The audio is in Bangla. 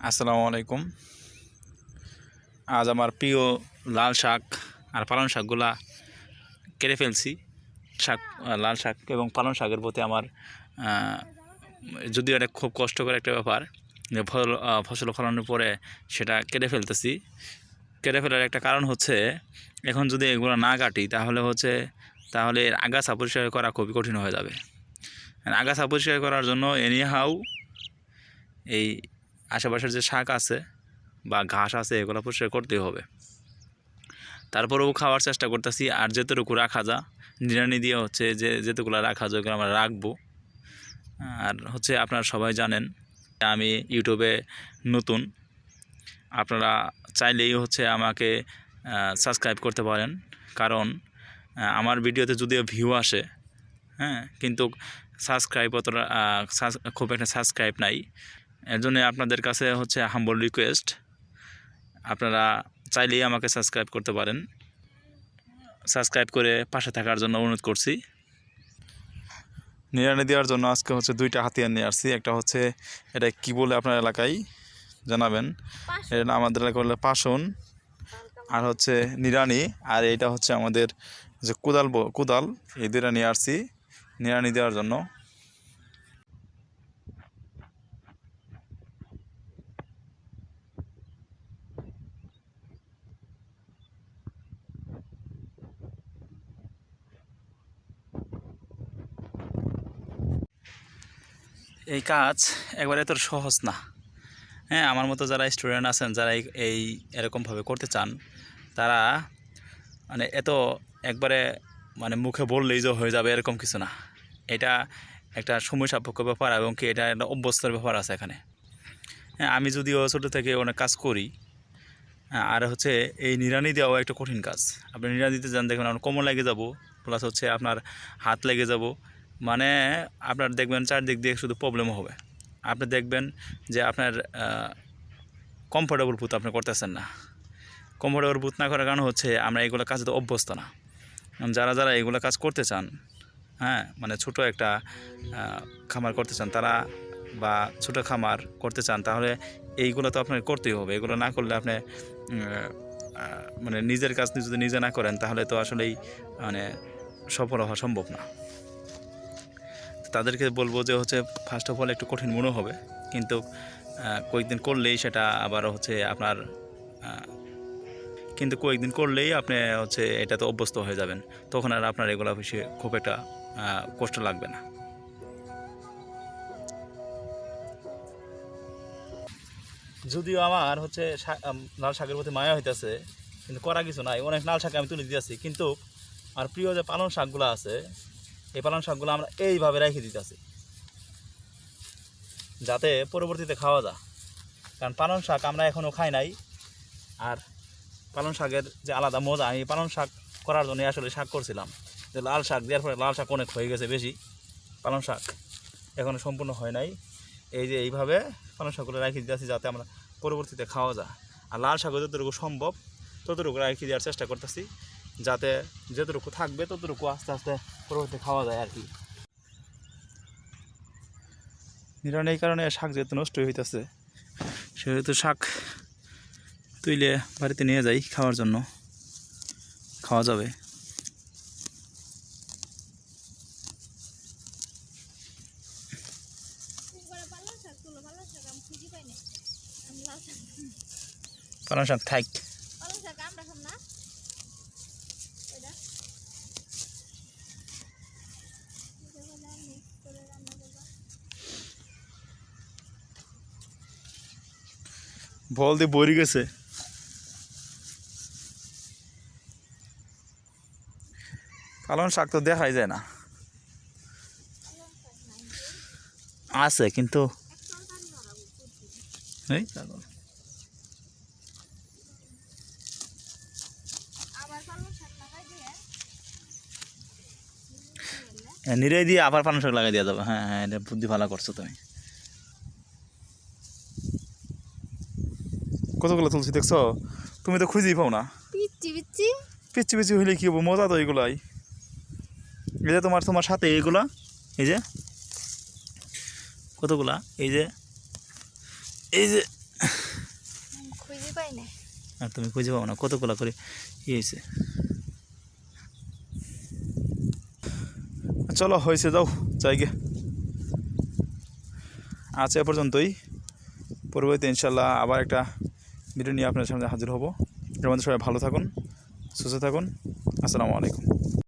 আসসালামু আলাইকুম। আজ আমার প্রিয় লাল শাক আর পালং শাকগুলা কেড়ে ফেলছি। শাক লাল শাক এবং পালং শাকের প্রতি আমার যদিও এটা খুব কষ্টকর একটা ব্যাপার, যে ফল ফসল ফলানোর পরে সেটা কেটে ফেলতেছি। কেটে ফেলার একটা কারণ হচ্ছে, এখন যদি এগুলো না কাটি তাহলে হচ্ছে, তাহলে এর আগাছা পরিষ্কার করা খুবই কঠিন হয়ে যাবে। আগাছা পরিষ্কার করার জন্য এনিহাউ এই আশেপাশের যে শাক আছে বা ঘাস আছে, এগুলো পরিষ্কার করতেই হবে। তারপরেও খাওয়ার চেষ্টা করতেছি, আর যেতটুকু রাখা যা নিরানি দিয়ে হচ্ছে যে যেটুকুলো রাখা যায়, ওগুলো আমরা রাখব। আর হচ্ছে আপনারা সবাই জানেন, আমি ইউটিউবে নতুন, আপনারা চাইলেই হচ্ছে আমাকে সাবস্ক্রাইব করতে পারেন। কারণ আমার ভিডিওতে যদিও ভিউ আসে হ্যাঁ কিন্তু সাবস্ক্রাইব অতটা খুব একটা সাবস্ক্রাইব নাই। এর জন্য আপনাদের কাছে হচ্ছে হাম্বল রিকোয়েস্ট আপনারা চাইলেই আমাকে সাবস্ক্রাইব করতে পারেন। সাবস্ক্রাইব করে পাশে থাকার জন্য অনুরোধ করছি। নিরানি দেওয়ার জন্য আজকে হচ্ছে দুইটা হাতিয়ার নিয়ে আসছি। একটা হচ্ছে এটা কি বলে আপনার এলাকায়? জানাবেন। এটা আমাদের এলাকায় বলে পাশন আর হচ্ছে নিরানি আর এটা হচ্ছে আমাদের যে কোদাল কোদাল এই দুইটা নিয়ে আসছি। নিরানি দেওয়ার জন্য। এই কাজ একবারে এত সহজ না। হ্যাঁ আমার মতো যারা স্টুডেন্ট আছেন যারা এই- এই এরকমভাবে করতে চান তারা মানে এত একবারে মানে মুখে বললেই যে হয়ে যাবে এরকম কিছু না। এটা একটা সময় সাপেক্ষ ব্যাপার এবং কি এটা একটা অভ্যস্তর ব্যাপার আছে এখানে। হ্যাঁ আমি যদিও ছোটো থেকে অনেক কাজ করি হ্যাঁ, আর হচ্ছে এই নিরানি দেওয়াও একটা কঠিন কাজ। আপনি নিরানি দিতে যান দেখবেন আপনার কোমর লেগে যাব প্লাস হচ্ছে আপনার হাত লেগে যাব মানে আপনার দেখবেন চারদিক দিয়ে শুধু প্রবলেম হবে। আপনি দেখবেন যে আপনার কমফোর্টেবল বুথ আপনি করতেছেন না। কমফোর্টেবল বুথ না করার কারণ হচ্ছে আমরা এগুলো কাজে তো অভ্যস্ত না। যারা যারা এগুলো কাজ করতে চান হ্যাঁ মানে ছোট একটা খামার করতে চান তারা বা ছোট খামার করতে চান তাহলে এইগুলো তো আপনার করতেই হবে। এগুলো না করলে আপনি মানে নিজের কাজ যদি নিজে না করেন তাহলে তো আসলেই মানে সফল হওয়া সম্ভব না। তাদেরকে বলব যে হচ্ছে ফার্স্ট অফ অল একটু কঠিন মনে হবে, কিন্তু কয়েকদিন করলেই সেটা আবার হচ্ছে আপনার কিন্তু কয়েকদিন করলেই আপনি হচ্ছে এটা তো অভ্যস্ত হয়ে যাবেন। তখন আর আপনার এগুলো বেশি খুব একটা কষ্ট লাগবে না। যদিও আমার হচ্ছে লাল শাকের প্রতি মায়া হইতেছে, কিন্তু করা কিছু নাই। অনেক লাল শাক আমি তুলে দিতেছি, কিন্তু আর প্রিয় যে পালং শাকগুলো আছে এই পালং শাকগুলো আমরা এইভাবে রেখে দিতেছি। যাতে পরবর্তীতে খাওয়া যায়। কারণ পালং শাক আমরা এখনও খাই নাই। আর পালং শাকের যে আলাদা মজা, আমি পালং শাক করার জন্য আসলে শাক করছিলাম। যে লাল শাক, দেওয়ার পরে লাল শাক অনেক হয়ে গেছে বেশি। পালং শাক এখনও সম্পূর্ণ হয় নাই। এই যে এইভাবে পালং শাকগুলো রেখে দিতেছি যাতে আমরা পরবর্তীতে খাওয়া যায়। আর লাল শাকও যতটুকু সম্ভব, ততটুকু রেখে দেওয়ার চেষ্টা করতেছি। যাতে যতটুকু থাকবে ততটুকু আস্তে আস্তে পরবর্তী খাওয়া যায় আর কি। নিরণ এই কারণে শাক যেহেতু নষ্ট হইতেছে, সেহেতু শাক তুইলে বাড়িতে নিয়ে যাই খাওয়ার জন্য। খাওয়া যাবে। পালং শাক থাক পালং শাক আমরা খাম না এটা এটা হলো mix করে রান্না করবা। বল দিয়ে বরি গেছে। পালং শাক তো দেখাই যায় না। আছে, কিন্তু এই নিরাই দিয়ে আবার পালং শাক লাগাই দেওয়া যাবে। হ্যাঁ হ্যাঁ এটা বুদ্ধি ভালো করছ তুমি। কতগুলো তুলছি দেখছ? তুমি তো খুঁজেই পাও না। পিচ্ছি পিচ্ছি পিচ্ছি পিচ্ছি হইলে কি হব? মজা তো এইগুলাই এই যে তোমার তোমার সাথে এইগুলা এই যে কতগুলা? এই যে এই যে খুঁজে পাই না। আর তুমি খুঁজে পাবো না কতগুলা করে? ইয়ে হয়েছে চলো হয়েছে যাও যাই গে আচ্ছা এ পর্যন্তই। পরবর্তী ইনশাল্লাহ আবার একটা ভিডিও নিয়ে আপনার সামনে হাজির হব। মধ্যে সবাই ভালো থাকুন সুস্থ থাকুন। আসসালামু আলাইকুম।